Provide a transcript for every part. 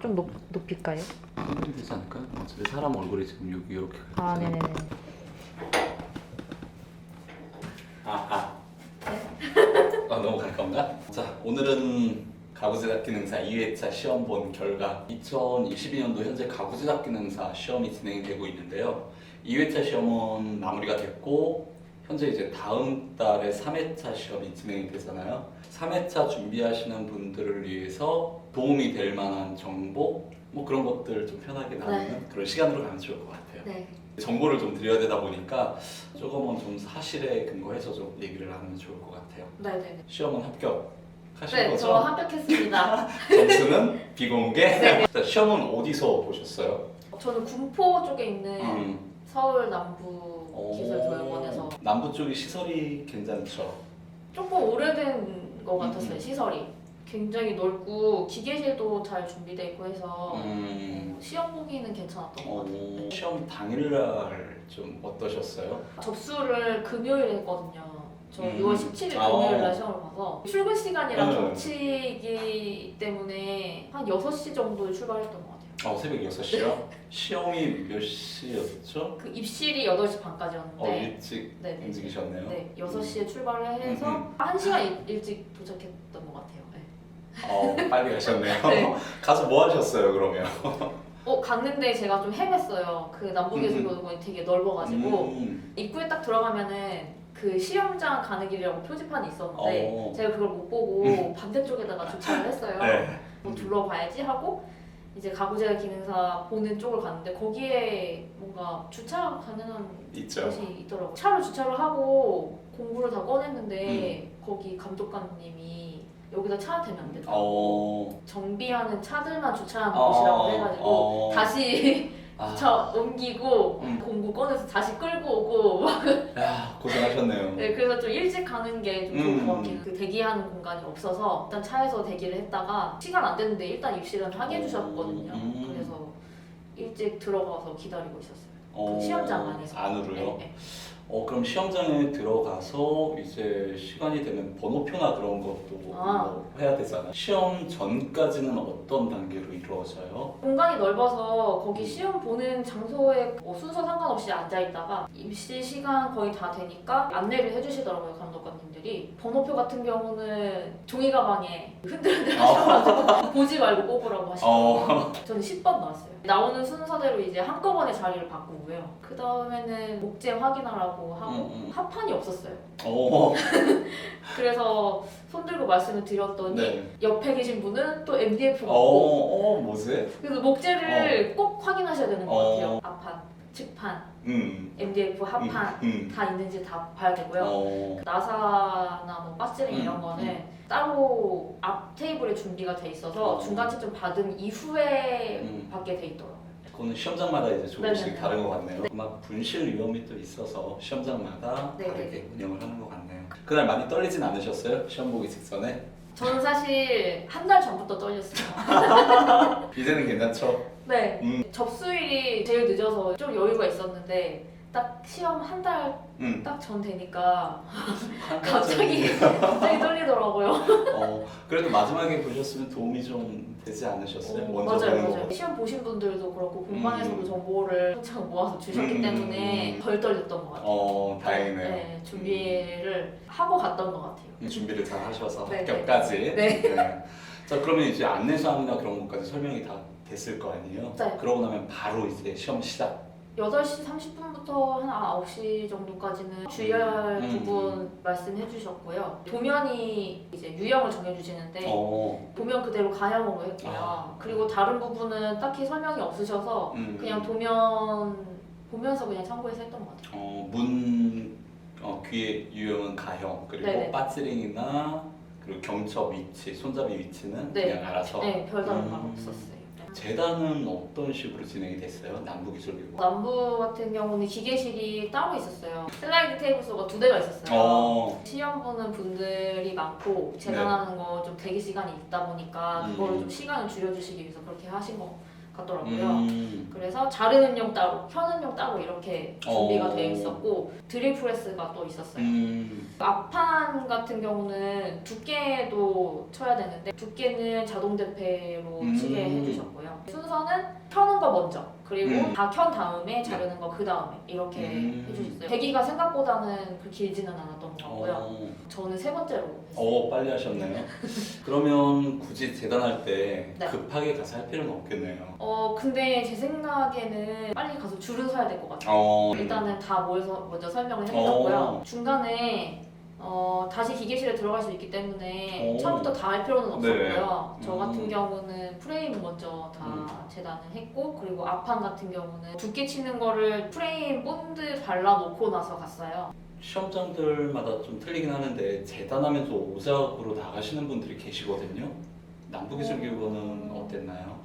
좀 높, 높일까요? 흔들이 되지 않을까요? 어차피 사람 얼굴이 지금 여기 이렇게 아. 네네네. 아, 아. 아, 너무 가까운가? 자, 오늘은 가구제작 기능사 2회차 시험 본 결과 2022년도 현재 가구제작 기능사 시험이 진행이 되고 있는데요. 2회차 시험은 마무리가 됐고 현재 이제 다음 달에 3회차 시험이 진행이 되잖아요. 3회차 준비하시는 분들을 위해서 도움이 될 만한 정보 뭐 그런 것들 좀 편하게 나누는 그런 시간으로 가면 좋을 것 같아요. 네. 정보를 좀 드려야 되다 보니까 조금은 좀 사실에 근거해서 좀 얘기를 하면 좋을 것 같아요. 네네네. 시험은 합격 하신 네, 거죠? 저 합격했습니다. 점수는 비공개? 자, 시험은 어디서 보셨어요? 저는 군포 쪽에 있는 음. 서울 남부 기술교육원에서 오, 남부 쪽이 시설이 괜찮죠? 조금 오래된 것 같았어요, 음. 시설이. 굉장히 넓고 기계실도 잘 준비되어 있고 해서 음. 시험 보기는 괜찮았던 것 같아요. 어, 시험 당일날 좀 어떠셨어요? 접수를 금요일에 했거든요. 저 음. 6월 17일 아. 금요일 날 시험을 봐서 출근 시간이랑 네. 겹치기 때문에 한 6시 정도에 출발했던 것 같아요. 어, 새벽 6시요? 시험이 몇 시였죠? 그 입실이 8시 반까지였는데 어, 일찍 네, 네. 움직이셨네요. 네, 6시에 출발을 해서 음, 1시간 일- 일찍 도착했던 것 같아요. 네. 어, 빨리 가셨네요. 네. 가서 뭐 하셨어요, 그러면? 어, 갔는데 제가 좀 헤맸어요. 그 남부기술교육원이 되게 넓어가지고 음. 입구에 딱 들어가면은 그 시험장 가는 길이라고 표지판이 있었는데 어. 제가 그걸 못 보고 반대쪽에다가 주차를 했어요. 네. 뭐 둘러봐야지 하고 이제 가구제작 기능사 보는 쪽을 갔는데 거기에 뭔가 주차 가능한 있죠. 곳이 있더라고요. 차로 주차를 하고 공구를 다 꺼냈는데 음. 거기 감독관님이 여기다 차 대면 안 된다. 어. 정비하는 차들만 주차하는 어, 곳이라고 해가지고 어. 다시 아, 차 옮기고 음. 공구 꺼내서 다시 끌고 오고 막 야, 고생하셨네요. 네, 그래서 좀 일찍 가는 게 좀 좋을 음. 것 같긴 해요. 그 대기하는 공간이 없어서 일단 차에서 대기를 했다가 시간 안 됐는데 일단 입실은 하게 해주셨거든요. 음. 그래서 일찍 들어가서 기다리고 있었어요. 어, 그 시험장 안에서. 안으로요? 네, 네. 어, 그럼 시험장에 들어가서 이제 시간이 되면 번호표나 그런 것도 아. 뭐 해야 되잖아요. 시험 전까지는 어떤 단계로 이루어져요? 공간이 넓어서 거기 시험 보는 장소에 뭐 순서 상관없이 앉아 있다가 입시 시간 거의 다 되니까 안내를 해주시더라고요 감독관님 들이 번호표 같은 경우는 종이 가방에 흔들흔들 하셔가지고 보지 말고 뽑으라고 어. 저는 10번 나왔어요 나오는 순서대로 이제 한꺼번에 자리를 바꾸고요 그 다음에는 목재 확인하라고 하고 음, 음. 합판이 없었어요 어. 그래서 손 들고 말씀을 드렸더니 네. 옆에 계신 분은 또 MDF가 어, 없고 어, 뭐지? 그래서 목재를 꼭 확인하셔야 되는 것 어. 같아요. 앞판, 측판, 음. MDF 합판 음. 음. 다 있는지 다 봐야 되고요. 어. 나사나 뭐 빠스링 음, 이런 거는 따로 앞 테이블에 준비가 돼 있어서 어. 중간 채점 받은 이후에 음. 받게 돼 있더라고요. 그거는 시험장마다 이제 조금씩 네네네. 다른 것 같네요. 막 분실 위험이 또 있어서 시험장마다 네네. 다르게 운영을 하는 것 같네요. 그날 많이 떨리진 않으셨어요? 시험 보기 직전에? 저는 사실 한 달 전부터 떨렸어요. 이제는 괜찮죠? 네. 음. 접수일이 제일 늦어서 좀 여유가 있었는데 딱 시험 한 달딱 음. 전 되니까 한 갑자기. 갑자기 떨리더라고요. 어, 그래도 마지막에 보셨으면 도움이 좀 되지 않으셨어요? 어, 먼저 맞아요, 보는 맞아요. 거. 시험 보신 분들도 그렇고 공방에서도 음. 정보를 한창 모아서 주셨기 음. 때문에 덜 떨렸던 것 같아요. 어, 다행이네요. 네, 준비를 하고 갔던 것 같아요. 음, 준비를 잘 하셔서 네, 합격까지. 네. 자, 그러면 이제 안내사항이나 그런 것까지 설명이 다 됐을 거 아니에요? 네. 그러고 나면 바로 이제 시험 시작. 8시 30분부터 한 9시 정도까지는 주의할 음. 부분 말씀해 주셨고요. 도면이 이제 유형을 정해 주시는데 어, 도면 그대로 가형으로 했고요. 아. 그리고 다른 부분은 딱히 설명이 없으셔서 음. 그냥 도면 보면서 그냥 참고해서 했던 것 같아요. 어, 문 어, 귀의 유형은 가형 그리고 네네. 빠찌링이나 그리고 경첩 위치, 손잡이 위치는 네. 그냥 알아서. 네, 별다른 음. 말 없었어요. 재단은 어떤 식으로 진행이 됐어요? 남부기술교육. 남부 같은 경우는 기계실이 따로 있었어요. 슬라이드 테이블 소가 두 대가 있었어요. 어, 시험 보는 분들이 많고 재단하는 거 좀 대기 시간이 있다 보니까 음. 그거를 좀 시간을 줄여주시기 위해서 그렇게 하신 것 같더라고요. 음, 그래서 자르는 용 따로, 펴는 용 따로 이렇게 준비가 어. 되어 있었고 드릴 프레스가 또 있었어요. 음, 앞판 같은 경우는 두께도 쳐야 되는데 두께는 자동 대패로 음. 치게 해주셨고요. 순서는 켜는 거 먼저 그리고 음. 다 켠 다음에 자르는 거 그 다음에 이렇게 음. 해주셨어요. 대기가 생각보다는 그 길지는 않았던 것 같고요. 어, 저는 세 번째로 했어요. 어, 빨리 하셨네요. 그러면 굳이 재단할 때 네. 급하게 가서 할 필요는 없겠네요. 어 근데 제 생각에는 빨리 가서 줄을 서야 될 것 같아요. 어, 일단은 다 모여서 먼저 설명을 해드렸고요. 어. 중간에 어, 다시 기계실에 들어갈 수 있기 때문에 어. 처음부터 다 할 필요는 없었고요. 네. 저 음. 같은 경우는 프레임 먼저 다 재단을 했고 그리고 앞판 같은 경우는 두께 치는 거를 프레임 본드 발라놓고 나서 갔어요. 시험장들마다 좀 틀리긴 하는데 재단하면서 오작으로 나가시는 분들이 계시거든요. 남부기술교육원은 어땠나요?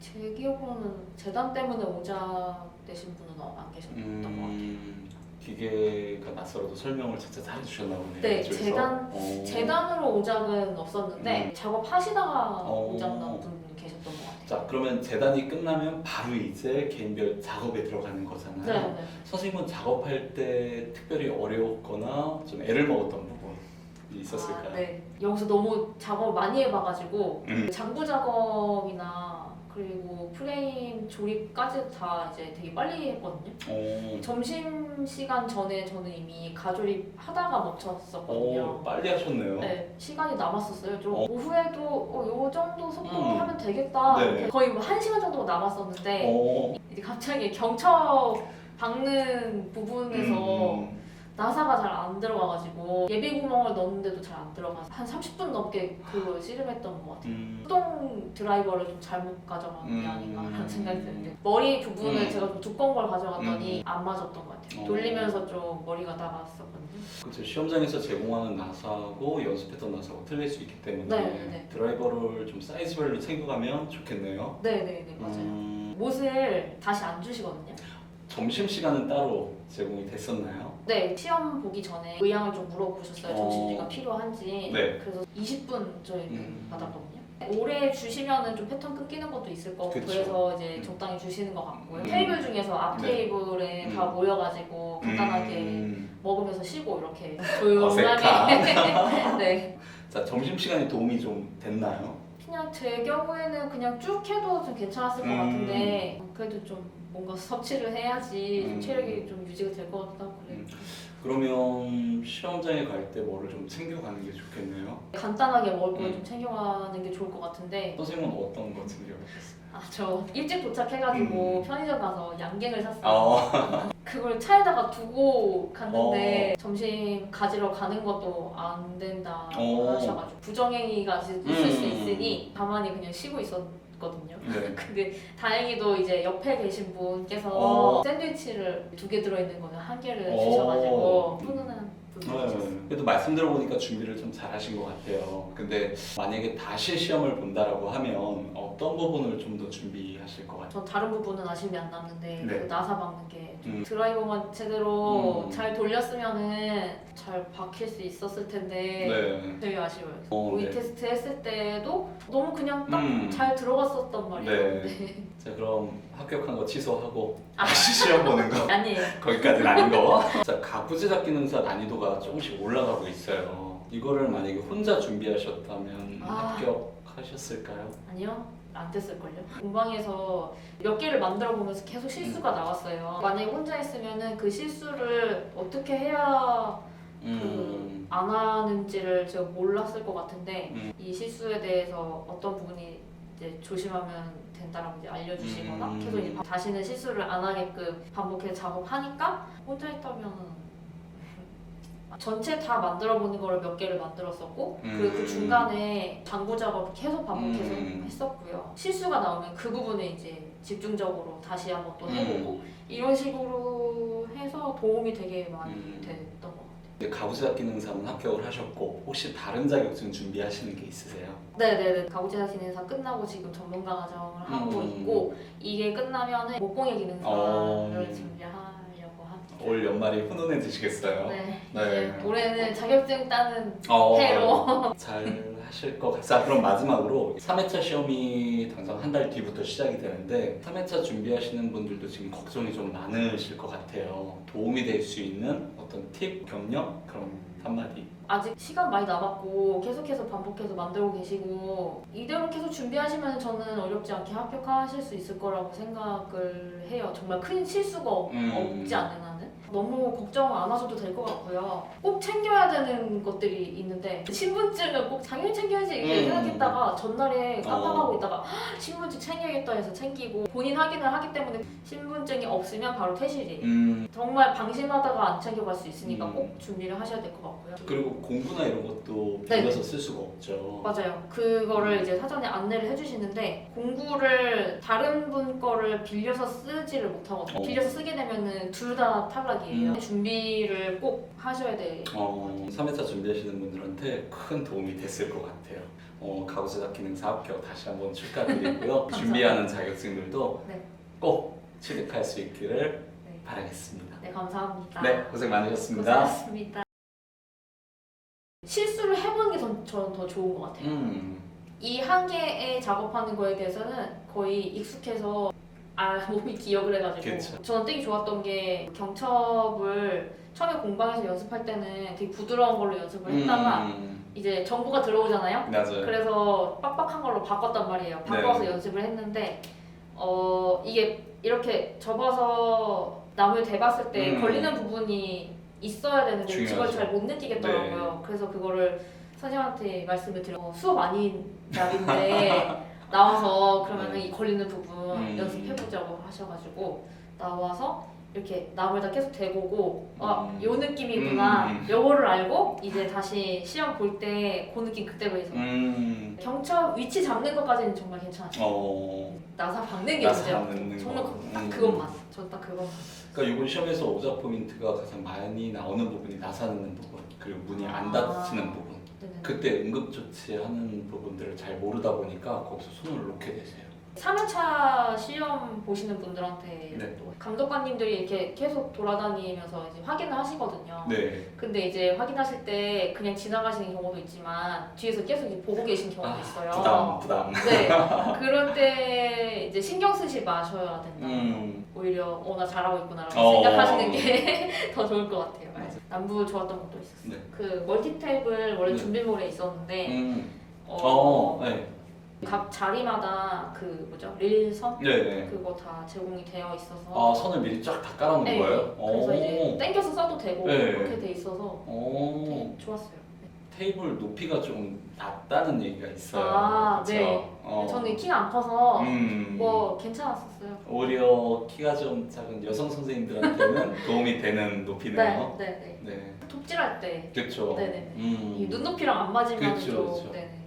제 기억으로는 재단 때문에 오작 되신 분은 안 계셨던 것 같아요. 음, 기계가 낯설어도 설명을 진짜 잘해주셨나 보네요. 네. 재단- 어. 재단으로 오작은 없었는데 음. 작업하시다가 어. 오작 난 분 계셨던 것 같아요. 자 그러면 재단이 끝나면 바로 이제 개인별 작업에 들어가는 거잖아요. 네, 네. 선생님은 작업할 때 특별히 어려웠거나 좀 애를 먹었던 부분이 있었을까요? 아, 네. 여기서 너무 작업을 많이 해봐가지고 음. 장부 작업이나 그리고 프레임 조립까지 다 이제 되게 빨리 했거든요. 어, 점심 시간 전에 저는 이미 가조립 하다가 멈췄었거든요. 어, 빨리 하셨네요. 네, 시간이 남았었어요. 좀 어. 오후에도 어, 요 정도 속도로 음. 하면 되겠다. 네. 이렇게 거의 뭐한 시간 정도 남았었는데 어, 이제 갑자기 경첩 박는 부분에서 음, 나사가 잘 안 들어가가지고 예비 구멍을 넣는데도 잘 안 들어가서 한 30분 넘게 그걸 씨름했던 것 같아요. 음, 수동 드라이버를 좀 잘못 가져간 게 음. 아닌가라는 생각이 드는데 머리 부분을 음. 제가 좀 두꺼운 걸 가져갔더니 안 맞았던 것 같아요. 어. 돌리면서 좀 머리가 나갔었거든요. 그렇죠. 시험장에서 제공하는 나사하고 연습했던 나사하고 틀릴 수 있기 때문에 네, 네. 드라이버를 좀 사이즈별로 챙겨가면 좋겠네요. 네네네 맞아요. 음, 못을 다시 안 주시거든요. 점심 시간은 따로 제공이 됐었나요? 네 시험 보기 전에 의향을 좀 물어보셨어요. 어. 점심시간 필요한지. 네. 그래서 20분 저희는 음. 받았거든요. 오래 주시면은 좀 패턴 끊기는 것도 있을 거고 그쵸. 그래서 이제 음. 적당히 주시는 것 같고요. 음. 테이블 중에서 앞 네. 테이블에 음. 다 모여가지고 간단하게 음, 먹으면서 쉬고 이렇게. 조용하게 네 자 점심 시간에 도움이 좀 됐나요? 그냥 제 경우에는 그냥 쭉 해도 좀 괜찮았을 것 음. 같은데 그래도 좀 뭔가 섭취를 해야지 좀 음. 체력이 좀 유지가 될것 하고 음. 그러면 시험장에 갈 때 뭐를 좀 챙겨가는 게 좋겠네요. 간단하게 먹을 걸 음. 좀 챙겨가는 게 좋을 것 같은데 선생님은 어떤 거 챙겨가셨어요? 아 저 일찍 도착해가지고 음. 편의점 가서 양갱을 샀어요. 어, 그걸 차에다가 두고 갔는데 점심 가지러 가는 것도 안 된다고 어. 하셔가지고 부정행위가 있을 음. 수 있으니 가만히 그냥 쉬고 있었 거든요. 네. 근데 다행히도 이제 옆에 계신 분께서 어. 샌드위치를 두 개 들어있는 거는 한 개를 어. 주셔가지고 훈훈한 네. 분이셨어요. 그래도 말씀 들어보니까 준비를 좀 잘하신 것 같아요. 근데 만약에 다시 시험을 본다라고 하면 어떤 부분을 좀 더 준비하실 것 같아요? 전 다른 부분은 아쉬움이 안 남는데 네. 그 나사 박는 게 음. 드라이버만 제대로 음. 잘 돌렸으면은 잘 박힐 수 있었을 텐데 네. 되게 아쉬워요. 어, 오이 네. 테스트 했을 때도 너무 그냥 딱 음. 잘 들어갔었단 말이에요. 네. 자 그럼 합격한 거 취소하고 아. 다시 시험 보는 거 아니에요. 거기까지는 아닌 거. 자 가구제작 기능사 난이도가 조금씩 올라가고 있어요. 이거를 만약에 혼자 준비하셨다면 아. 합격하셨을까요? 아니요. 안 됐을걸요. 공방에서 몇 개를 만들어 보면서 계속 실수가 나왔어요. 만약에 혼자 했으면은 그 실수를 어떻게 해야 음. 그안 하는지를 제가 몰랐을 것 같은데 음. 이 실수에 대해서 어떤 부분이 이제 조심하면 된다라고 이제 알려주시거나 음. 계속 이제 다시는 실수를 안 하게끔 반복해서 작업하니까 혼자 했다면 전체 다 만들어 보는 거를 몇 개를 만들었었고 그리고 그 음. 중간에 장구 작업 계속 반복해서 음. 했었고요 실수가 나오면 그 부분에 이제 집중적으로 다시 한번 또 해보고 음. 이런 식으로 해서 도움이 되게 많이 음. 됐던 것 같아요. 네, 가구제작 기능사는 합격을 하셨고 혹시 다른 자격증 준비하시는 게 있으세요? 네네네 가구제작 기능사 끝나고 지금 전문가 과정을 하고 음. 있고 이게 끝나면은 목공예 기능사를 어. 준비하려고 합니다. 올 연말이 훈훈해지시겠어요? 네. 네. 이제 올해는 자격증 따는 어, 해로 잘 하실 것 같아요. 자, 그럼 마지막으로 3회차 시험이 당장 한 달 뒤부터 시작이 되는데 3회차 준비하시는 분들도 지금 걱정이 좀 많으실 것 같아요. 도움이 될 수 있는 어떤 팁, 경력 그런 한마디. 아직 시간 많이 남았고 계속해서 반복해서 만들고 계시고 이대로 계속 준비하시면 저는 어렵지 않게 합격하실 수 있을 거라고 생각을 해요. 정말 큰 실수가 없- 음. 없지 않는 한은. 너무 걱정 안 하셔도 될 것 같고요. 꼭 챙겨야 되는 것들이 있는데 신분증은 꼭 당연히 챙겨야지 이렇게 음. 생각했다가 전날에 깜빡하고 어. 있다가 "헉, 신분증 챙겨야겠다 해서 챙기고 본인 확인을 하기 때문에 신분증이 없으면 바로 퇴실이에요. 음. 정말 방심하다가 안 챙겨갈 수 있으니까 음. 꼭 준비를 하셔야 될 것 같고요. 그리고 공부나 이런 것도 네. 빌려서 쓸 수가 없죠. 맞아요. 그거를 이제 사전에 안내를 해주시는데 공구를 다른 분 거를 빌려서 쓰지를 못하거든요. 어. 빌려서 쓰게 되면은 둘 다 탈락이 에요. 음. 준비를 꼭 하셔야 돼. 어, 3회차 준비하시는 분들한테 큰 도움이 됐을 것 같아요. 어, 가구제작 기능사 합격 다시 한번 축하드리고요. 준비하는 자격증들도 네. 꼭 취득할 수 있기를 네. 바라겠습니다. 네, 감사합니다. 네, 고생 많으셨습니다. 고생하셨습니다. 실수를 해보는 게 전, 저는 더 좋은 것 같아요. 음, 이 한 개의 작업하는 거에 대해서는 거의 익숙해서 아 몸이 기억을 해가지고 그쵸. 저는 되게 좋았던 게 경첩을 처음에 공방에서 연습할 때는 되게 부드러운 걸로 연습을 했다가 음, 이제 정보가 들어오잖아요. 맞아요. 그래서 빡빡한 걸로 바꿨단 말이에요. 바꿔서 네. 연습을 했는데 어 이게 이렇게 접어서 나무에 대봤을 때 음. 걸리는 부분이 있어야 되는데 그걸 중요하죠. 잘 못 느끼겠더라고요. 그래서 그거를 선생님한테 말씀을 드려 어, 수업 아닌 날인데 나와서 그러면은 이 걸리는 부분 음. 연습해보자고 하셔가지고 나와서 이렇게 나무에다 계속 대보고 아, 음. 요 느낌이구나 음. 요거를 알고 이제 다시 시험 볼 때 그 느낌 그대로 해서 음, 경첩 위치 잡는 것까지는 정말 괜찮았어요 어, 나사 박는 게 문제야 박는 정말 거. 그- 딱 음. 그것만 전 딱 그것만 그러니까 이번 시험에서 오작 포인트가 가장 많이 나오는 부분이 나사는 부분 그리고 문이 안 아. 닫히는 부분 그때 응급조치하는 부분들을 잘 모르다 보니까 거기서 손을 놓게 되세요. 3회차 시험 보시는 분들한테 네. 또 감독관님들이 이렇게 계속 돌아다니면서 이제 확인을 하시거든요. 네. 근데 이제 확인하실 때 그냥 지나가시는 경우도 있지만 뒤에서 계속 이제 보고 계신 경우도 아, 있어요. 부담 부담. 네. 그럴 때 이제 신경 쓰지 마셔야 된다. 음, 오히려 어 나 잘하고 있구나라고 어. 생각하시는 게 더 좋을 것 같아요. 남부 좋았던 것도 있었어요. 네. 그 멀티탭을 원래 네. 준비물에 있었는데 음. 어, 어, 네. 각 자리마다 그 뭐죠 릴선 네, 네. 그거 다 제공이 되어 있어서 아, 선을 미리 쫙 다 깔아놓은 네. 거예요? 그래서 이제 오. 땡겨서 써도 되고 네. 그렇게 돼 있어서 오. 되게 좋았어요. 네. 테이블 높이가 좀 낮다는 얘기가 있어요. 아, 그쵸? 네. 어. 저는 키가 안 커서 음. 뭐 괜찮았었어요. 오히려 키가 좀 작은 여성 선생님들한테는 도움이 되는 높이네요. 네, 네, 네. 네. 톱질할 때 그렇죠. 네네네. 음. 이 눈높이랑 안 맞으면 그쵸, 좀 그쵸. 네네.